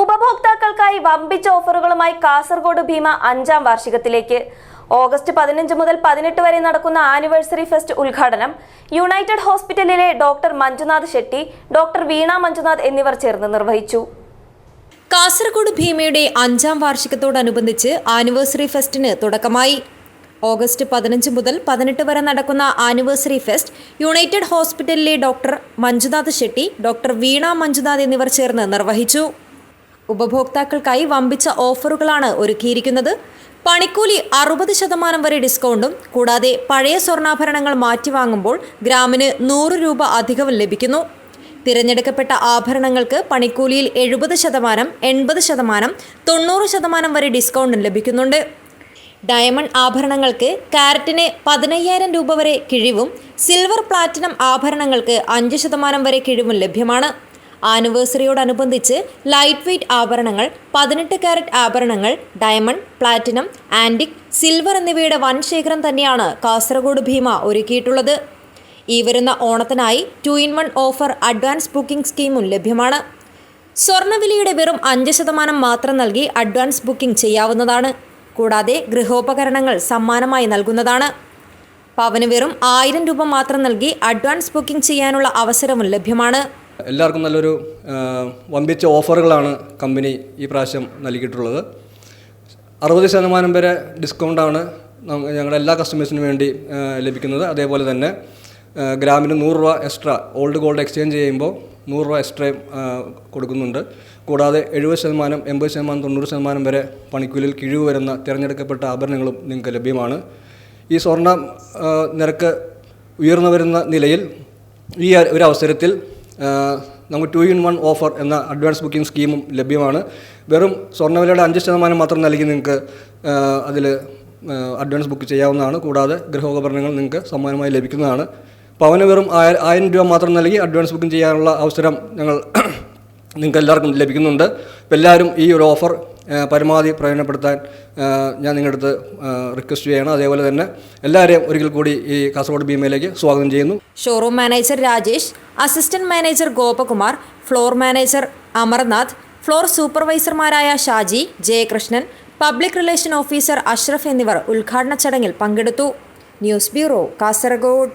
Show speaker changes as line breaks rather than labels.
ഉപഭോക്താക്കൾക്കായി വമ്പിച്ച ഓഫറുകളുമായി കാസർഗോഡ് ഭീമ അഞ്ചാം വാർഷികത്തിലേക്ക്. ഓഗസ്റ്റ് പതിനഞ്ച് മുതൽ പതിനെട്ട് വരെ നടക്കുന്ന ആനിവേഴ്സറി ഫെസ്റ്റ് ഉദ്ഘാടനം യുണൈറ്റഡ് ഹോസ്പിറ്റലിലെ ഡോക്ടർ മഞ്ജുനാഥ് ഷെട്ടി ഡോക്ടർ വീണ മഞ്ജുനാഥ് എന്നിവർ ചേർന്ന് നിർവഹിച്ചു.
കാസർഗോഡ് ഭീമയുടെ അഞ്ചാം വാർഷികത്തോടനുബന്ധിച്ച് ആനിവേഴ്സറി ഫെസ്റ്റിന് തുടക്കമായി. ഓഗസ്റ്റ് പതിനഞ്ച് മുതൽ പതിനെട്ട് വരെ നടക്കുന്ന ആനിവേഴ്സറി ഫെസ്റ്റ് യുണൈറ്റഡ് ഹോസ്പിറ്റലിലെ ഡോക്ടർ മഞ്ജുനാഥ് ഷെട്ടി ഡോക്ടർ വീണ മഞ്ജുനാഥ് എന്നിവർ ചേർന്ന് നിർവഹിച്ചു. ഉപഭോക്താക്കൾക്കായി വമ്പിച്ച ഓഫറുകളാണ് ഒരുക്കിയിരിക്കുന്നത്. പണിക്കൂലി അറുപത് ശതമാനം വരെ ഡിസ്കൗണ്ടും കൂടാതെ പഴയ സ്വർണാഭരണങ്ങൾ മാറ്റിവാങ്ങുമ്പോൾ ഗ്രാമിന് നൂറ് രൂപ അധികവും ലഭിക്കുന്നു. തിരഞ്ഞെടുക്കപ്പെട്ട ആഭരണങ്ങൾക്ക് പണിക്കൂലിയിൽ എഴുപത് ശതമാനം എൺപത് ശതമാനം തൊണ്ണൂറ് ശതമാനം വരെ ഡിസ്കൗണ്ടും ലഭിക്കുന്നുണ്ട്. ഡയമണ്ട് ആഭരണങ്ങൾക്ക് കാരറ്റിന് പതിനയ്യായിരം രൂപ വരെ കിഴിവും സിൽവർ പ്ലാറ്റിനം ആഭരണങ്ങൾക്ക് അഞ്ച് ശതമാനം വരെ കിഴിവും ലഭ്യമാണ്. ആനിവേഴ്സറിയോടനുബന്ധിച്ച് ലൈറ്റ് വെയ്റ്റ് ആഭരണങ്ങൾ പതിനെട്ട് കാരറ്റ് ആഭരണങ്ങൾ ഡയമണ്ട് പ്ലാറ്റിനം ആന്റിക് സിൽവർ എന്നിവയുടെ വൻ ശേഖരം തന്നെയാണ് കാസർഗോഡ് ഭീമ ഒരുക്കിയിട്ടുള്ളത്. ഈ വരുന്ന ഓണത്തിനായി two in one offer advance booking സ്കീമും ലഭ്യമാണ്. സ്വർണവിലയുടെ വെറും അഞ്ച് ശതമാനം മാത്രം നൽകി അഡ്വാൻസ് ബുക്കിംഗ് ചെയ്യാവുന്നതാണ്. കൂടാതെ ഗൃഹോപകരണങ്ങൾ സമ്മാനമായി നൽകുന്നതാണ്. പവന് വെറും ആയിരം രൂപ മാത്രം നൽകി അഡ്വാൻസ് ബുക്കിംഗ് ചെയ്യാനുള്ള അവസരവും ലഭ്യമാണ്.
എല്ലാവർക്കും നല്ലൊരു വമ്പിച്ച ഓഫറുകളാണ് കമ്പനി ഈ പ്രാവശ്യം നൽകിയിട്ടുള്ളത്. അറുപത് ശതമാനം വരെ ഡിസ്കൗണ്ടാണ് ഞങ്ങളുടെ എല്ലാ കസ്റ്റമേഴ്സിനും വേണ്ടി ലഭിക്കുന്നത്. അതേപോലെ തന്നെ ഗ്രാമിന് നൂറ് രൂപ എക്സ്ട്രാ ഓൾഡ് ഗോൾഡ് എക്സ്ചേഞ്ച് ചെയ്യുമ്പോൾ നൂറ് രൂപ എക്സ്ട്രയും കൊടുക്കുന്നുണ്ട്. കൂടാതെ എഴുപത് ശതമാനം എൺപത് ശതമാനം തൊണ്ണൂറ് ശതമാനം വരെ പണിക്കൂലിൽ കിഴിവ് വരുന്ന തിരഞ്ഞെടുക്കപ്പെട്ട ആഭരണങ്ങളും നിങ്ങൾക്ക് ലഭ്യമാണ്. ഈ സ്വർണ നിരക്ക് ഉയർന്നു വരുന്ന നിലയിൽ ഈ ഒരു അവസരത്തിൽ നമുക്ക് ടു ഇൻ വൺ ഓഫർ എന്ന അഡ്വാൻസ് ബുക്കിംഗ് സ്കീമും ലഭ്യമാണ്. വെറും സ്വർണവിലയുടെ അഞ്ച് ശതമാനം മാത്രം നൽകി നിങ്ങൾക്ക് അതിൽ അഡ്വാൻസ് ബുക്ക് ചെയ്യാവുന്നതാണ്. കൂടാതെ ഗൃഹോപകരണങ്ങൾ നിങ്ങൾക്ക് സമ്മാനമായി ലഭിക്കുന്നതാണ്. പവന് വെറും ആയ- ആയിരം രൂപ മാത്രം നൽകി അഡ്വാൻസ് ബുക്കിംഗ് ചെയ്യാനുള്ള അവസരം ഞങ്ങൾ നിങ്ങൾക്ക് എല്ലാവർക്കും ലഭിക്കുന്നുണ്ട്. എല്ലാവരും ഈ ഒരു ഓഫർ പരമാവധി പ്രയോജനപ്പെടുത്താൻ ഞാൻ നിങ്ങളുടെ അടുത്ത് റിക്വസ്റ്റ് ചെയ്യണം അതേപോലെ തന്നെ എല്ലാവരെയും ഒരിക്കൽ കൂടി ഈ കാസർഗോഡ് ഭീമയിലേക്ക് സ്വാഗതം ചെയ്യുന്നു.
Showroom manager Rajesh assistant manager Gopakumar floor manager Amarnath floor സൂപ്പർവൈസർമാരായ Shaji Jayakrishnan public relation officer Ashraf എന്നിവർ ഉദ്ഘാടന ചടങ്ങിൽ പങ്കെടുത്തു. News bureau Kasaragod.